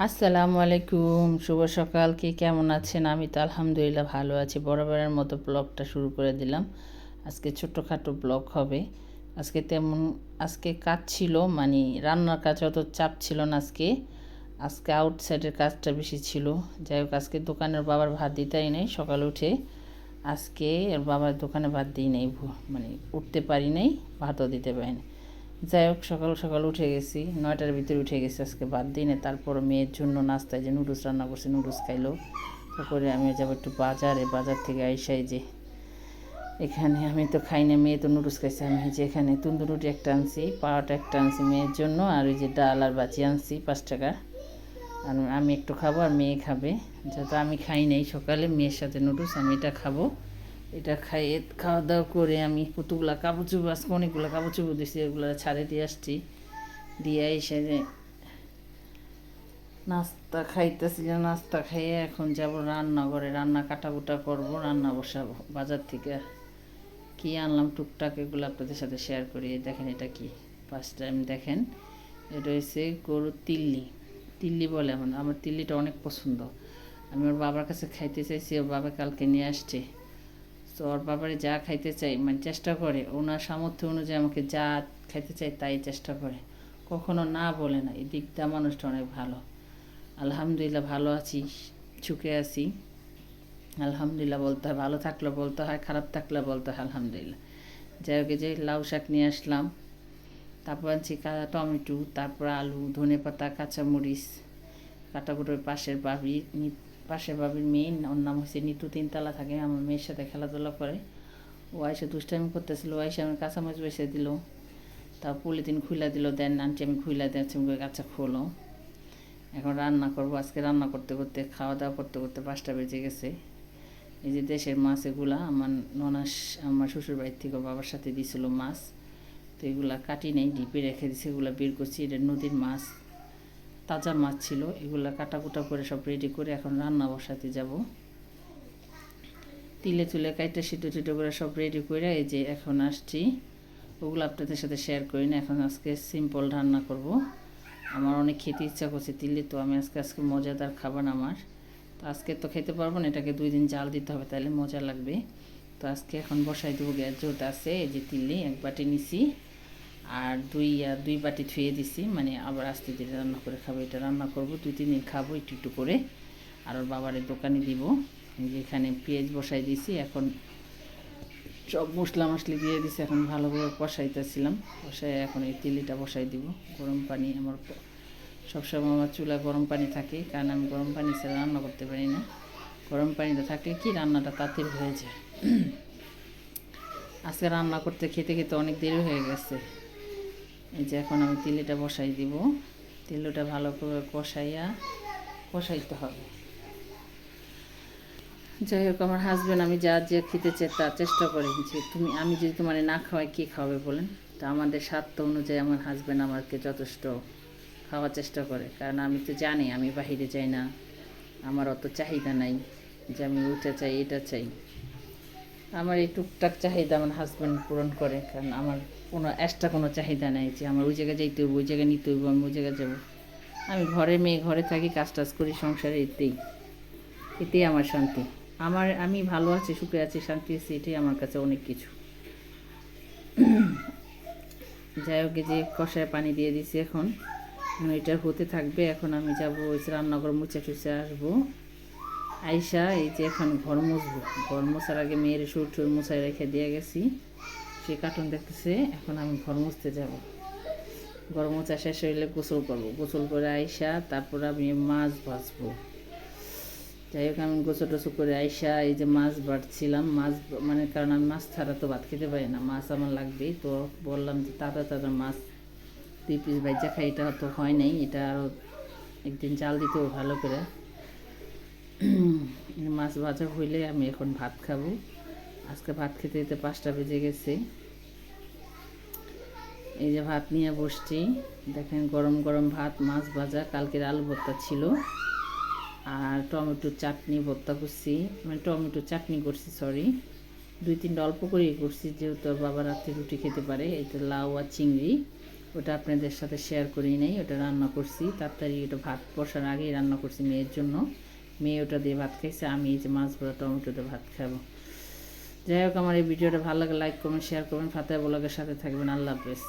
আসসালামু আলাইকুম, শুভ সকাল। কে কেমন আছেন? আমি তো আলহামদুলিল্লাহ ভালো আছি। বরাবরের মতো ব্লগটা শুরু করে দিলাম। আজকে ছোটোখাটো ব্লগ হবে। আজকে তেমন, আজকে কাজ ছিল মানে রান্নার কাজ অত চাপ ছিল না আজকে। আজকে আউটসাইডের কাজটা বেশি ছিল। যাই হোক, আজকে দোকানের বাবার ভাত দিতেই নেই সকালে উঠে। আজকে বাবার দোকানে ভাত দিই নেই মানে উঠতে পারি নাই, ভাতও দিতে পারিনি যাই হোক, সকাল সকাল উঠে গেছি, নয়টার ভিতরে উঠে গেছি, আজকে বাদ দিনে তারপর মেয়ের জন্য নাস্তায় যে নুডলস রান্না করছি, নুডলস খাইলো। তারপরে আমি যাব একটু বাজারে, বাজার থেকে আইসাই যে এখানে আমি তো খাই না, মেয়ে তো নুডলস খাইছে, আমি যে এখানে তুন্দুর রুটি একটা আনছি, পাওয়াটা একটা আনছি মেয়ের জন্য, আর ওই যে ডাল আর বাজি আনছি, পাঁচ টাকা। আর আমি একটু খাব আর মেয়ে খাবে, যেহেতু আমি খাই নাই সকালে, মেয়ের সাথে নুডলস, আমি এটা খাব। এটা খাইয়ে খাওয়া দাওয়া করে আমি কতগুলা কাপড় চুপড় আজকে অনেকগুলো কাপড় চুপড় দিয়েছি এগুলো ছাড়ে দিয়ে আসছি। দিয়ে এসে যে নাস্তা খাইতেছি, যে নাস্তা খাইয়ে এখন যাব রান্না করে রান্না কাটাকুটা করব, রান্না বসাবো। বাজার থেকে কি আনলাম, টুকটাক এগুলো আপনাদের সাথে শেয়ার করি। দেখেন এটা কি? ফার্স্ট টাইম দেখেন। এটা হচ্ছে গরুর তিল্লি। তিল্লি বলে আমার। আমার তিল্লিটা অনেক পছন্দ। আমি ওর বাবার কাছে খাইতে চাইছি, ওর বাবা কালকে নিয়ে আসছে। তো ওর বাবারে যা খাইতে চাই মানে চেষ্টা করে, ওনার সামর্থ্য অনুযায়ী আমাকে যা খাইতে চাই তাই চেষ্টা করে। কখনো না বলে না, এই দিকটা মানুষটা অনেক ভালো। আলহামদুলিল্লাহ ভালো আছি, সুখে আছি। আলহামদুলিল্লাহ বলতে হয়, ভালো থাকলে বলতে হয়, খারাপ থাকলে বলতে হয়, আলহামদুলিল্লাহ। যাই হোক যে লাউ শাক নিয়ে আসলাম। তারপর আনছি টমেটো, তারপর আলু ধনে পাতা কাঁচামরিচ কাটাকুটোর পাশের বাবি পাশে বাবির মেয়ে, ওর নাম হচ্ছে নিতু তিনতলা থাকে, আমার মেয়ের সাথে খেলাধুলা করে। ও আইসে দুষ্টামি করতেছিল, ও আইসে আমি কাঁচামাচ বেসে দিল। তা পলিথিন খুইলা দিল, দেন আনটি, আমি খুইলা দিয়েছি আমি কাঁচা খোলো। এখন রান্না করব, আজকে রান্না করতে করতে, খাওয়া দাওয়া করতে করতে পাঁচটা বেজে গেছে। এই যে দেশের মাছ এগুলা, আমার ননাস, আমার শ্বশুর বাড়ির থেকে বাবার সাথে দিয়েছিল মাছ। তো এগুলা কাটি নেই, ডিপে রেখে দিয়েছে এগুলো বের করছি, এটা নদীর মাছ। তাজা মাছ ছিল, এগুলো কাটাকুটা করে সব রেডি করে এখন রান্না বসাতে যাব। তিলে তুলে কাইটা সিটো টিটো করে সব রেডি করে এই যে এখন আসছি। ওগুলো আপনাদের সাথে শেয়ার করি না, এখন আজকে সিম্পল রান্না করব। আমার অনেক খেতে ইচ্ছা করছে তিলে, তো আমি আজকে আজকে মজাদার খাবার আমার। তো আজকে তো খেতে পারব না, এটাকে দুই দিন জাল দিতে হবে তাহলে মজা লাগবে। তো আজকে এখন বসাই দেবো, গ্যাস জোট আছে, এই যে তিল্লি এক বাটি নিছি। আর দুই দুই বাটি ধুয়ে দিছি মানে আবার আস্তে ধীরে রান্না করে খাব। এটা রান্না করব, দুই, তিন দিন খাব একটু একটু করে। আর ওর বাবারের দোকানে দিব। যেখানে পেঁয়াজ বসাই দিছি, এখন সব মশলা মশলি দিয়ে দিছি, এখন ভালোভাবে কষাইতেছিলাম। কষাই এখন এই তিলিটা বসাই দিব। গরম পানি আমার সবসময় আমার চুলা গরম পানি থাকে, কারণ আমি গরম পানি ছাড়া রান্না করতে পারি না। গরম পানিটা থাকলে কি রান্নাটা তাড়াতাড়ি হয়ে যায়। আজকে রান্না করতে খেতে খেতে অনেক দেরি হয়ে গেছে। এই যে এখন আমি তিলিটা বসাই দিব। তিলটা ভালো করে কষাইয়া কষাইতে হবে। যাই হোক, আমার হাজব্যান্ড আমি যা যে খেতে চাই তা চেষ্টা করি যে তুমি, আমি যদি তোমার না খাওয়াই, কে খাওয়াবে বলেন? তা আমাদের স্বার্থ অনুযায়ী আমার হাজব্যান্ড আমাকে যথেষ্ট খাওয়ার চেষ্টা করে। কারণ আমি তো জানি, আমি বাহিরে যাই না। আমার অত চাহিদা নাই যে আমি ওইটা চাই, এটা চাই। আমার এই টুকটাক চাহিদা আমার হাজব্যান্ড পূরণ করে, কারণ আমার কোনো এক্সট্রা কোনো চাহিদা নেই যে আমার ওই জায়গায় যাইতে হইব, ওই জায়গায় নিতে হইব, আমি ওই জায়গায় যাব। আমি ঘরে মেয়ে, ঘরে থাকি কাজ টাজ করি, সংসারে এতেই। এতেই আমার শান্তি। আমার, আমি ভালো আছি, সুখে আছি, শান্তি আছি, এটাই আমার কাছে অনেক কিছু। যাই হোক যে কষায় পানি দিয়ে দিছি এখন। এটা হতে থাকবে, এখন আমি যাব ওই রান্নাঘর মুচা টুচে আসব। আইসা এই যে এখন ঘর মুছবো। ঘর মোছার আগে মেয়ের সুর টুর মুছাই রেখে দিয়ে গেছি। সে কার্টুন দেখতেছে, এখন আমি ঘর মুছতে যাব। ঘর মোছা শেষ হইলে গোসল করব। গোসল করে আইসা তারপর আমি মাছ ভাজবো। যাই হোক, আমি গোসল টোসল করে আইসা এই যে মাছ বাড়ছিলাম মাছ মানে কারণ আমি মাছ ছাড়া তো ভাত খেতে পারি না। মাছ আমার লাগবেই তো বললাম যে তাজা তাজা মাছ দুই পিস বাইজা খাই, এটা তো হয় নাই। এটা আরও একদিন চাল দিতেও ভালো করে। মাছ ভাজা হইলে আমি এখন ভাত খাব। আজকে ভাত খেতে যেতে পাঁচটা বেজে গেছে। এই যে ভাত নিয়ে বসছি। দেখেন গরম গরম ভাত, মাছ ভাজা, কালকের আলু ভর্তা ছিল। আর টমেটো চাটনি ভর্তা করছি। মানে টমেটো চাটনি করছি সরি দুই তিনটা অল্প করেই করছি, যেহেতু বাবা রাত্রে রুটি খেতে পারে। এটা লাউ আর চিংড়ি। ওটা আপনাদের সাথে শেয়ার করি নাই, ওটা রান্না করছি। তাড়াতাড়ি ওটা ভাত বসার আগেই রান্না করছি মেয়ের জন্য। মেয়ে ওটা দিয়ে ভাত খাইছে, আমি এই যে মাছ ভরা টমেটো দিয়ে ভাত খাব। যাই হোক, আমার এই ভিডিওটা ভালো লাগে লাইক করবেন শেয়ার করবেন। ফাতে ব্লগের সাথে থাকবেন। আল্লাহ হাফেজ।